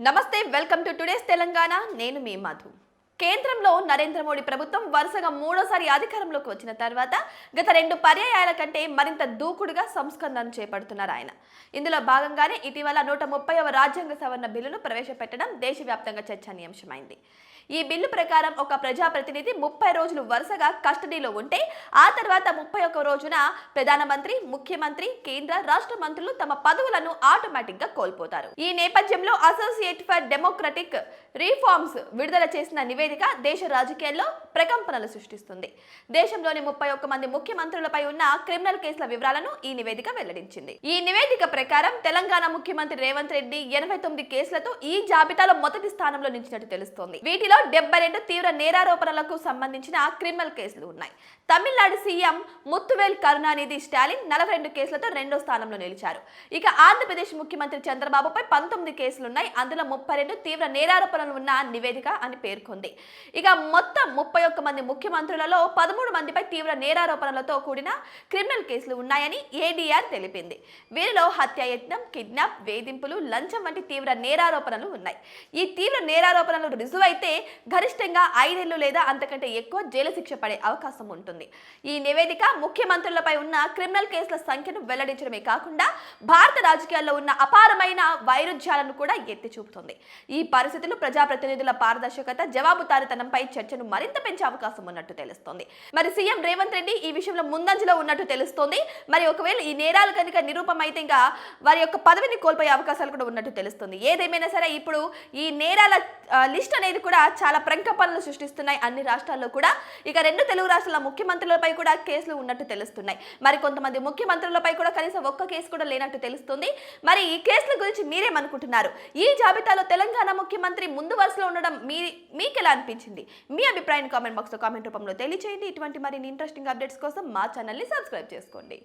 నమస్తే welcome to today's Telangana. నేను మీ మధు. కేంద్రంలో నరేంద్ర మోడీ ప్రభుత్వం వరుసగా మూడోసారి అధికారంలోకి వచ్చిన తర్వాత గత రెండు పర్యాయాల కంటే మరింత దూకుడుగా సంస్కరణను చేపడుతున్నారు ఆయన. ఇందులో భాగంగానే ఇటీవల నూట ముప్పైవ రాజ్యాంగ సవరణ బిల్లును ప్రవేశపెట్టడం దేశవ్యాప్తంగా చర్చనీయాంశమైంది. ఈ బిల్లు ప్రకారం ఒక ప్రజాప్రతినిధి ముప్పై రోజులు వరుసగా కస్టడీలో ఉంటే ఆ తర్వాత ముప్పై ఒక్క రోజున ప్రధానమంత్రి ముఖ్యమంత్రి కేంద్ర రాష్ట్ర మంత్రులు తమ పదవులను ఆటోమేటిక్గా కోల్పోతారు. ఈ నేపథ్యంలో అసోసియేట్ ఫర్ డెమోక్రటిక్ రీఫార్మ్స్ విడుదల చేసిన నివేదిక దేశ రాజకీయాల్లో ప్రకంపనలు సృష్టిస్తుంది. దేశంలోని ముప్పై ఒక్క మంది ముఖ్యమంత్రులపై ఉన్న క్రిమినల్ కేసుల వివరాలను ఈ నివేదిక వెల్లడించింది. ఈ నివేదిక ప్రకారం తెలంగాణ ముఖ్యమంత్రి రేవంత్ రెడ్డి ఎనభై తొమ్మిది కేసులతో ఈ జాబితాలో మొదటి స్థానంలో నిలిచినట్టు తెలుస్తోంది. వీటిలో డెబ్బై రెండు తీవ్ర నేరారోపణలకు సంబంధించిన క్రిమినల్ కేసులు ఉన్నాయి. తమిళనాడు సీఎం ముత్తువేల్ కరుణానిధి స్టాలిన్ నలభై రెండు కేసులతో రెండో స్థానంలో నిలిచారు. ఇక ఆంధ్రప్రదేశ్ ముఖ్యమంత్రి చంద్రబాబుపై పంతొమ్మిది కేసులున్నాయి. అందులో ముప్పై రెండు తీవ్ర నేరారోపణలు ఉన్న నివేదిక అని పేర్కొంది. ఇక మొత్తం ముప్పై ఒక్క మంది ముఖ్యమంత్రులలో పదమూడు మందిపై తీవ్ర నేరారోపణలతో కూడిన క్రిమినల్ కేసులు ఉన్నాయని ఏడీఆర్ తెలిపింది. వీరిలో హత్యాయత్నం కిడ్నాప్ వేధింపులు లంచం వంటి తీవ్ర నేరారోపణలు ఉన్నాయి. ఈ తీవ్ర నేరారోపణలు రుజువైతే గరిష్టంగా ఐదేళ్ళు లేదా అంతకంటే ఎక్కువ జైలు శిక్ష పడే అవకాశం ఉంటుంది. ఈ నివేదిక ముఖ్యమంత్రులపై ఉన్న క్రిమినల్ కేసుల సంఖ్యను వెల్లడించడమే కాకుండా భారత రాజకీయాల్లో ఉన్న అపారమైన వైరుధ్యాలను కూడా ఎత్తి చూపుతుంది. ఈ పరిస్థితులు ప్రజాప్రతినిధుల పారదర్శకత జవాబుదారితనంపై చర్చను మరింత పెంచే అవకాశం ఉన్నట్టు తెలుస్తోంది. మరి సీఎం రేవంత్ రెడ్డి ఈ విషయంలో ముందంజలో ఉన్నట్టు తెలుస్తోంది. మరి ఒకవేళ ఈ నేరాలు కనుక నిరూపమైతే ఇంకా వారి యొక్క పదవిని కోల్పోయే అవకాశాలు కూడా ఉన్నట్టు తెలుస్తుంది. ఏదేమైనా సరే ఇప్పుడు ఈ నేరాల లిస్ట్ అనేది కూడా చాలా ప్రకంపనలు సృష్టిస్తున్నాయి. అన్ని రాష్ట్రాల్లో కూడా ఇక రెండు తెలుగు రాష్ట్రాల ముఖ్యమంత్రులపై కూడా కేసులు ఉన్నట్టు తెలుస్తున్నాయి. మరి కొంతమంది ముఖ్యమంత్రులపై కూడా కనీసం ఒక్క కేసు కూడా లేనట్టు తెలుస్తుంది. మరి ఈ కేసుల గురించి మీరేమనుకుంటున్నారు? ఈ జాబితాలో తెలంగాణ ముఖ్యమంత్రి ముందు వరుసలో ఉండడం మీ మీకు ఎలా అనిపించింది? మీ అభిప్రాయాన్ని కామెంట్ బాక్స్లో కామెంట్ రూపంలో తెలియచేయండి. ఇటువంటి మరిన్ని ఇంట్రెస్టింగ్ అప్డేట్స్ కోసం మా ఛానల్ని సబ్స్క్రైబ్ చేసుకోండి.